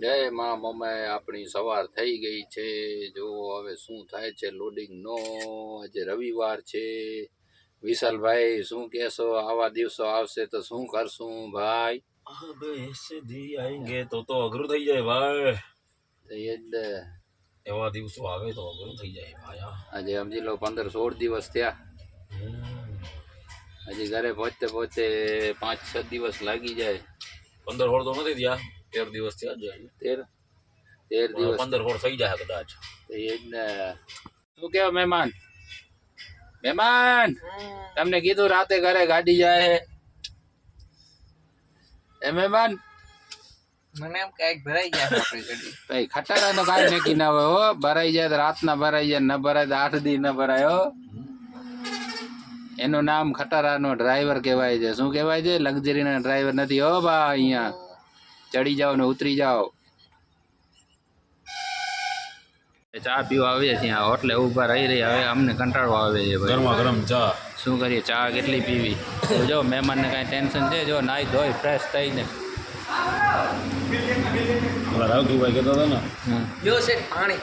જય મા મમાએ આપણી સવાર થઈ ગઈ છે. જો હવે શું થાય છે લોડિંગ નો. આજે રવિવાર છે. વિશાલભાઈ શું કહેશો? આવા દિવસો આવશે તો શું કરશું ભાઈ? સીધી તો તો અઘરું થઈ જાય ભાઈ. એટલે એવા દિવસો આવે તો અઘરું થઈ જાય ભાઈ આજે સમજી લો પંદર સોળ દિવસ થયા. હજી ઘરે પહોંચતે પહોંચતે પાંચ છ દિવસ લાગી જાય. પંદર સોળ તો નથી થયા. તેર દિવસ થયા જાય તેર તેર દિવસ પંદર કોડ થઈ જાય કદાચ. તો એ જ ને શું કેવો મહેમાન? મહેમાન! તમને કીધું રાતે ઘરે ગાડી જાય એ મહેમાન! મને એમ કંઈક ભરાઈ જાય ભાઈ ખટાડા તો કાંઈ નક્કી ના હોય હો. ભરાઈ જાય તો રાતના ભરાઈ જાય ન ભરાય તો આઠ દી ન ભરાય હો. એનું નામ ખટારાનો ડ્રાઈવર કહેવાય છે. શું કહેવાય છે? લક્ઝરીના ડ્રાઈવર નથી હો બા અહીંયા. ચડી જાઓ ને ઉતરી જાઓ. ચા પીવા આવીએ છીએ હોટલે ઊભા રહી રહી હવે અમને કંટાળો આવે છે ગરમા ગરમ ચા. શું કરીએ ચા કેટલી પીવી? તો જો મહેમાનને કાંઈ ટેન્શન છે? જો નાઈ ધોઈ ફ્રેશ થઈને. રાવજીભાઈ કહેતો હતો ને જો છે પાણી.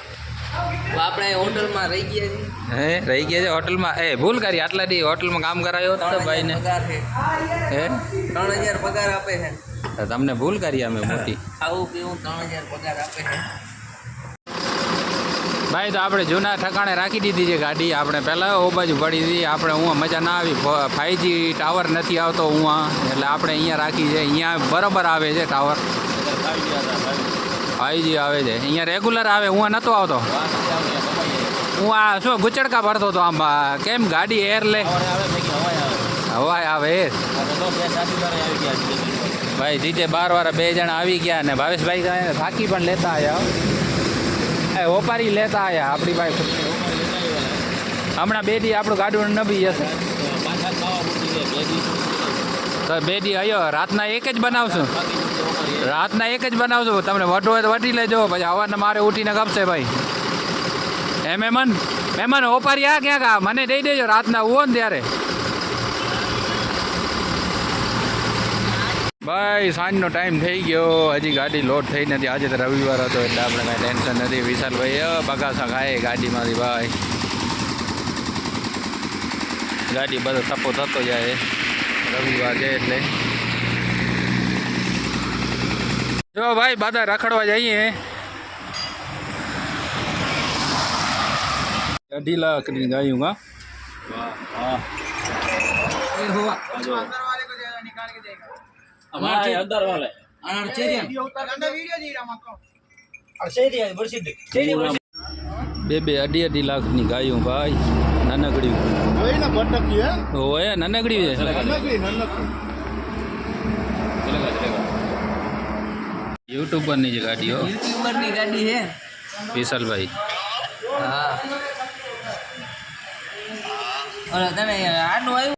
આપણે હોટલમાં રહી ગયા છીએ. હે રહી ગયા છે હોટલમાં? એ ભૂલ કરી. આટલા દી હોટલમાં કામ કરાયો તો ત્રણ ભાઈને? છે. હે? ત્રણ હજાર પગાર આપે છે. તો તમને ભૂલ કરી અમે મોટી. ખાવું પીવું ત્રણ હજાર પગાર આપે છે. ભાઈ તો આપણે જૂના ઠકાણે રાખી દીધી છે ગાડી. આપણે પહેલાં ઓ બાજુ પડી હતી. આપણે હું મજા ના આવી. ફાઈવજી ટાવર નથી આવતો હું એટલે આપણે અહીંયા રાખી છે. અહીંયા બરાબર આવે છે ટાવર. ફાઈવજી આવે છે. અહીંયા રેગ્યુલર આવે, હું નહોતો આવતો. હું આ શું, ગુચડકા ભરતો હતો આમ કેમ ગાડી એર લે? હવાય આવે એ ભાઈ, જીજે બાર વાર બે જણા આવી ગયા ને ભાવેશભાઈ થાકી પણ લેતા આવ્યા એ ઓપારી લેતા આવ્યા આપણી ભાઈ હમણાં બે દી આપણું ગાડું નબી જશે તો બે દી આવ્યો રાતના એક જ બનાવશું. રાતના એક જ બનાવશું. તમને વટવું હોય તો વટી લેજો. પછી હવારના મારે ઉઠીને ગપશે ભાઈ. હે મહેમાન મહેમાન ઓપારી આ ક્યાંક આ? મને દઈ દેજો. રાતના ઉવો ને ત્યારે. ભાઈ, સાંજનો ટાઈમ થઈ ગયો. હજી ગાડી લોડ થઈ નથી. આજે તો રવિવાર હતો એટલે આપણે કાંઈ ટેન્શન નથી. વિશાલભાઈ બગાસા ખાય ગાડીમાંથી ભાઈ. ગાડી બધો થપ્પો થતો જાય. રવિવાર છે એટલે. જો ભાઈ બધા રખડવા જઈએ. અઢી લાખની ગાયું કા અમારે અંદર વાલે બે બે અઢી અઢી લાખની ગાયું ભાઈ. નાનકડી. હોય નાનકડી છે. યુટ્યુબરની જ ગાડીઓ. યુટ્યુબરની ગાડી છે? વિશાલભાઈ. હા. તને આનું આવ્યું